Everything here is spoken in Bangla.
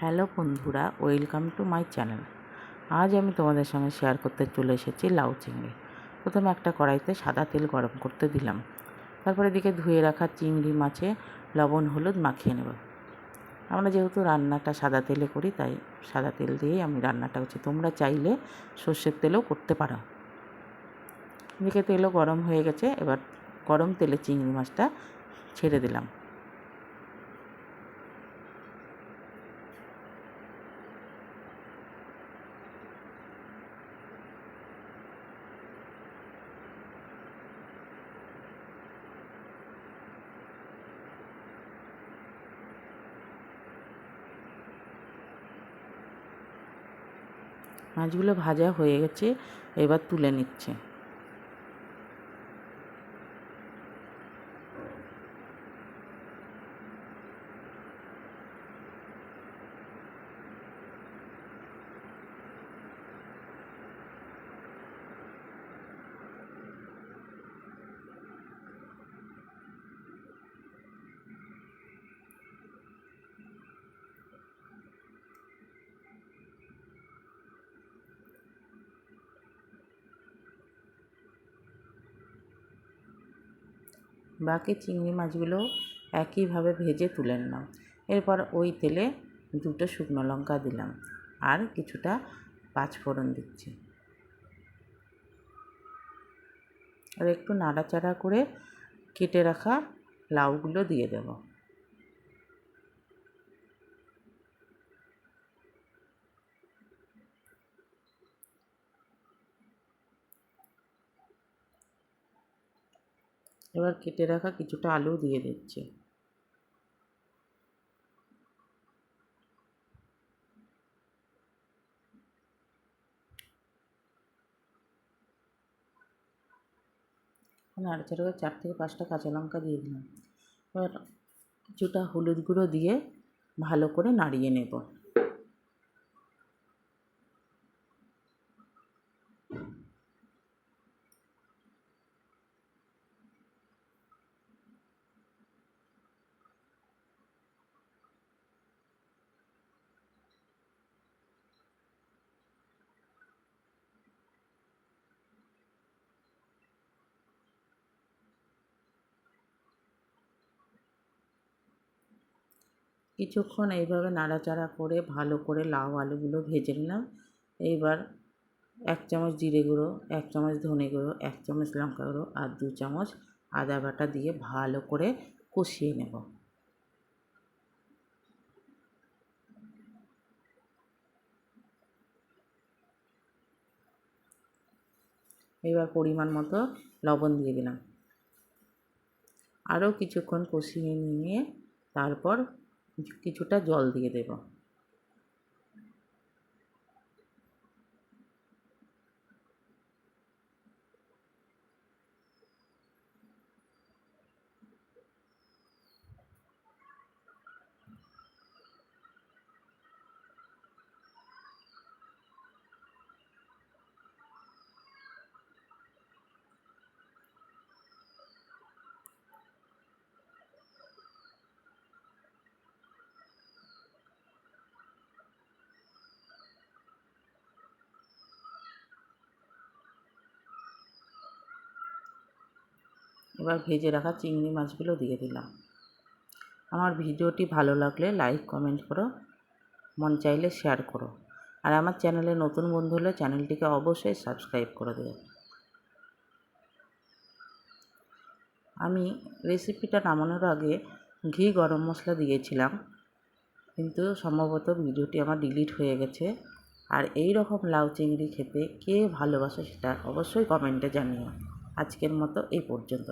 হ্যালো বন্ধুরা, ওয়েলকাম টু মাই চ্যানেল। আজ আমি তোমাদের সঙ্গে শেয়ার করতে চলে এসেছি লাউ চিংড়ি। প্রথমে একটা কড়াইতে সাদা তেল গরম করতে দিলাম। তারপরে এদিকে ধুয়ে রাখা চিংড়ি মাছে লবণ, হলুদ মাখিয়ে নেব। আমরা যেহেতু রান্নাটা সাদা তেলে করি, তাই সাদা তেল দিয়েই আমি রান্নাটা করছি। তোমরা চাইলে সর্ষের তেলেও করতে পারো। এদিকে তেলও গরম হয়ে গেছে, এবার গরম তেলে চিংড়ি মাছটা ছেড়ে দিলাম। মাছগুলো ভাজা হয়ে গেছে এবার তুলে নিচ্ছে। বাকি চিংড়ি মাছগুলো একইভাবে ভেজে তুলে নিলাম। এরপর ওই তেলে দুটো শুকনো লঙ্কা দিলাম আর কিছুটা পাঁচফোড়ন দিচ্ছি। আর একটু নাড়াচাড়া করে কেটে রাখা লাউগুলো দিয়ে দেব। এবার কেটে রাখা কিছুটা আলু দিয়ে দিচ্ছি। নাড়াচাড়া করে চার থেকে পাঁচটা কাঁচা লঙ্কা দিয়ে দিলাম। এবার কিছুটা হলুদ গুঁড়ো দিয়ে ভালো করে নাড়িয়ে নেব। কিছুক্ষণ এইভাবে নাড়াচাড়া করে ভালো করে লাউ আলুগুলো ভেজে নিলাম। এইবার এক চামচ জিরে গুঁড়ো, এক চামচ ধনে গুঁড়ো, এক চামচ লঙ্কা গুঁড়ো আর দু চামচ আদা বাটা দিয়ে ভালো করে কষিয়ে নেব। এবার পরিমাণ মতো লবণ দিয়ে দিলাম। আরও কিছুক্ষণ কষিয়ে নিয়ে তারপর কিছুটা জল দিয়ে দেব। এবার ভেজে রাখা চিংড়ি মাছগুলো দিয়ে দিলাম। আমার ভিডিওটি ভালো লাগলে লাইক, কমেন্ট করো, মন চাইলে শেয়ার করো। আর আমার চ্যানেলে নতুন বন্ধু হলে চ্যানেলটিকে অবশ্যই সাবস্ক্রাইব করে দেবে আমি রেসিপিটা নামানোর আগে ঘি গরম মশলা দিয়েছিলাম, কিন্তু সম্ভবত ভিডিওটি আমার ডিলিট হয়ে গেছে। আর এই রকম লাউ চিংড়ি খেতে কে ভালোবাসে সেটা অবশ্যই কমেন্টে জানিও। আজকের মতো এই পর্যন্ত।